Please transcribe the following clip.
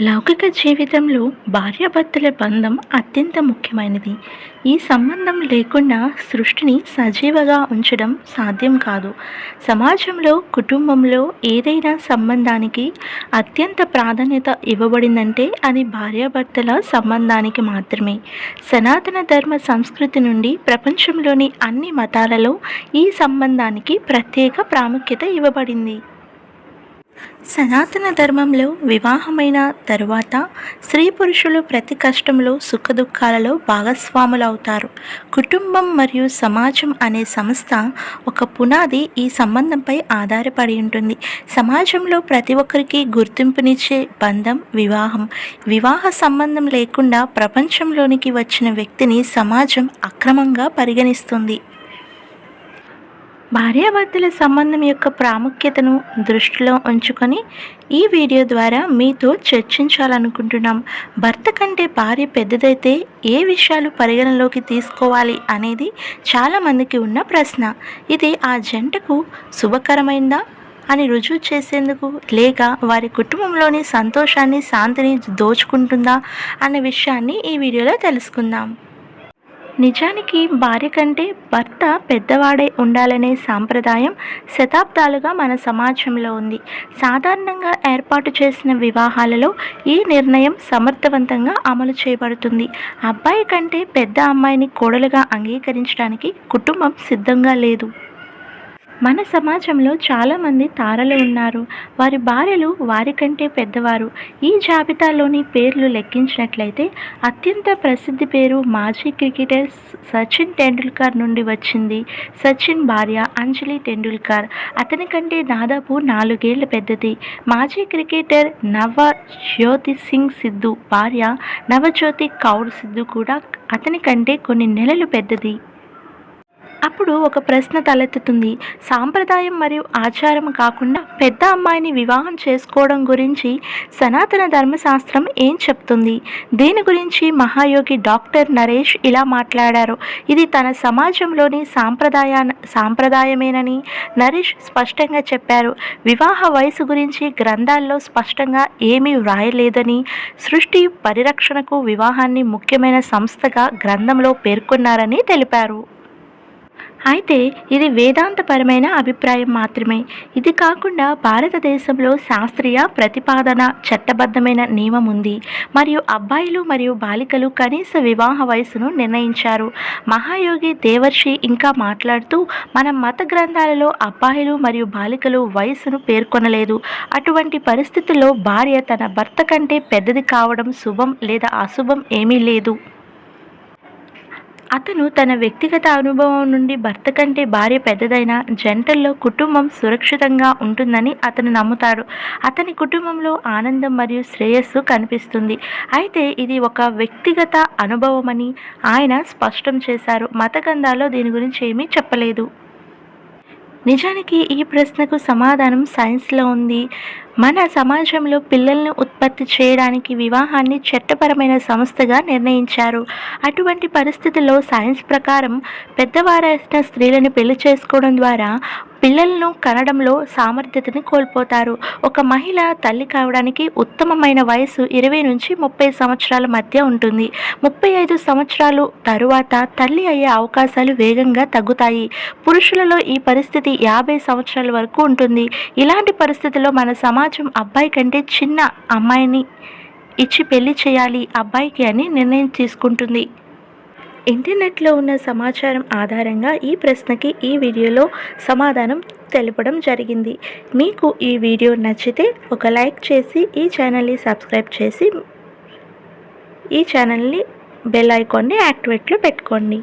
లౌకిక జీవితంలో భార్యాభర్తల బంధం అత్యంత ముఖ్యమైనది. ఈ సంబంధం లేకుండా సృష్టిని సజీవగా ఉంచడం సాధ్యం కాదు. సమాజంలో కుటుంబంలో ఏదైనా సంబంధానికి అత్యంత ప్రాధాన్యత ఇవ్వబడిందంటే అది భార్యాభర్తల సంబంధానికి మాత్రమే. సనాతన ధర్మ సంస్కృతి నుండి ప్రపంచంలోని అన్ని మతాలలో ఈ సంబంధానికి ప్రత్యేక ప్రాముఖ్యత ఇవ్వబడింది. సనాతన ధర్మంలో వివాహమైన తరువాత స్త్రీ పురుషులు ప్రతి కష్టంలో సుఖదుఖాలలో భాగస్వాములు అవుతారు కుటుంబం మరియు సమాజం అనే సంస్థ ఒక పునాది ఈ సంబంధంపై ఆధారపడి ఉంటుంది. సమాజంలో ప్రతి ఒక్కరికి గుర్తింపునిచ్చే బంధం వివాహం. వివాహ సంబంధం లేకుండా ప్రపంచంలోనికి వచ్చిన వ్యక్తిని సమాజం అక్రమంగా పరిగణిస్తుంది. భార్యాభర్తల సంబంధం యొక్క ప్రాముఖ్యతను దృష్టిలో ఉంచుకొని ఈ వీడియో ద్వారా మీతో చర్చించాలనుకుంటున్నాం. భర్త కంటే భార్య పెద్దదైతే ఏ విషయాలు పరిగణలోకి తీసుకోవాలి అనేది చాలామందికి ఉన్న ప్రశ్న. ఇది ఆ జంటకు శుభకరమైందా? అని రుజువు చేసేందుకు లేక వారి కుటుంబంలోని సంతోషాన్ని శాంతిని దోచుకుంటుందా? అనే విషయాన్ని ఈ వీడియోలో తెలుసుకుందాం. నిజానికి భార్య కంటే భర్త పెద్దవాడై ఉండాలనే సాంప్రదాయం శతాబ్దాలుగా మన సమాజంలో ఉంది. సాధారణంగా ఏర్పాటు చేసిన వివాహాలలో ఈ నిర్ణయం సమర్థవంతంగా అమలు చేయబడుతుంది. అబ్బాయి కంటే పెద్ద అమ్మాయిని కోడలుగా అంగీకరించడానికి కుటుంబం సిద్ధంగా లేదు. మన సమాజంలో చాలామంది తారలు ఉన్నారు. వారి భార్యలు వారికంటే పెద్దవారు. ఈ జాబితాలోని పేర్లు లెక్కించినట్లయితే అత్యంత ప్రసిద్ధి పేరు మాజీ క్రికెటర్ సచిన్ టెండూల్కర్ నుండి వచ్చింది. సచిన్ భార్య అంజలి టెండూల్కర్. అతని కంటే దాదాపు నాలుగేళ్ళ పెద్దది. మాజీ క్రికెటర్ నవ జ్యోతి సింగ్ సిద్ధు భార్య నవజ్యోతి కౌర్ సిద్ధు కూడా అతని కంటే కొన్ని నెలలు పెద్దది. అప్పుడు ఒక ప్రశ్న తలెత్తుతుంది. సాంప్రదాయం మరియు ఆచారం కాకుండా పెద్ద అమ్మాయిని వివాహం చేసుకోవడం గురించి సనాతన ధర్మశాస్త్రం ఏం చెప్తుంది? దీని గురించి మహాయోగి డాక్టర్ నరేష్ ఇలా మాట్లాడారు. ఇది తన సమాజంలోని సాంప్రదాయ సాంప్రదాయమేనని నరేష్ స్పష్టంగా చెప్పారు. వివాహ వయసు గురించి గ్రంథాల్లో స్పష్టంగా ఏమీ వ్రాయలేదని సృష్టి పరిరక్షణకు వివాహాన్ని ముఖ్యమైన సంస్థగా గ్రంథంలో పేర్కొన్నారని తెలిపారు. అయితే ఇది వేదాంతపరమైన అభిప్రాయం మాత్రమే. ఇది కాకుండా భారతదేశంలో శాస్త్రీయ ప్రతిపాదన చట్టబద్ధమైన నియమం ఉంది. మరియు అబ్బాయిలు మరియు బాలికలు కనీస వివాహ వయసును నిర్ణయించారు. మహాయోగి దేవర్షి ఇంకా మాట్లాడుతూ మన మత గ్రంథాలలో అబ్బాయిలు మరియు బాలికలు వయసును పేర్కొనలేదు. అటువంటి పరిస్థితుల్లో భార్య తన భర్త కంటే పెద్దది కావడం శుభం లేదా అశుభం ఏమీ లేదు. అతను తన వ్యక్తిగత అనుభవం నుండి భర్త కంటే భార్య పెద్దదైన జంటల్లో కుటుంబం సురక్షితంగా ఉంటుందని అతను నమ్ముతాడు. అతని కుటుంబంలో ఆనందం మరియు శ్రేయస్సు కనిపిస్తుంది. అయితే ఇది ఒక వ్యక్తిగత అనుభవమని ఆయన స్పష్టం చేశారు. మత గ్రంథాల్లో దీని గురించి ఏమీ చెప్పలేదు. నిజానికి ఈ ప్రశ్నకు సమాధానం సైన్స్లో ఉంది. మన సమాజంలో పిల్లల్ని ఉత్పత్తి చేయడానికి వివాహాన్ని చట్టపరమైన సంస్థగా నిర్ణయించారు. అటువంటి పరిస్థితుల్లో సైన్స్ ప్రకారం పెద్దవారైన స్త్రీలను పెళ్ళి చేసుకోవడం ద్వారా పిల్లలను కనడంలో సామర్థ్యతని కోల్పోతారు. ఒక మహిళ తల్లి కావడానికి ఉత్తమమైన వయసు ఇరవై నుంచి ముప్పై సంవత్సరాల మధ్య ఉంటుంది. ముప్పై ఐదు సంవత్సరాలు తరువాత తల్లి అయ్యే అవకాశాలు వేగంగా తగ్గుతాయి. పురుషులలో ఈ పరిస్థితి యాభై సంవత్సరాల వరకు ఉంటుంది. ఇలాంటి పరిస్థితిలో మన సమాజం అబ్బాయి కంటే చిన్న అమ్మాయిని ఇచ్చి పెళ్ళి చేయాలి అబ్బాయికి అని నిర్ణయం తీసుకుంటుంది. ఇంటర్నెట్లో ఉన్న సమాచారం ఆధారంగా ఈ ప్రశ్నకి ఈ వీడియోలో సమాధానం తెలపడం జరిగింది. మీకు ఈ వీడియో నచ్చితే ఒక లైక్ చేసి ఈ ఛానల్ని సబ్స్క్రైబ్ చేసి ఈ ఛానల్ని బెల్ ఐకాన్ని యాక్టివేట్లో పెట్టుకోండి.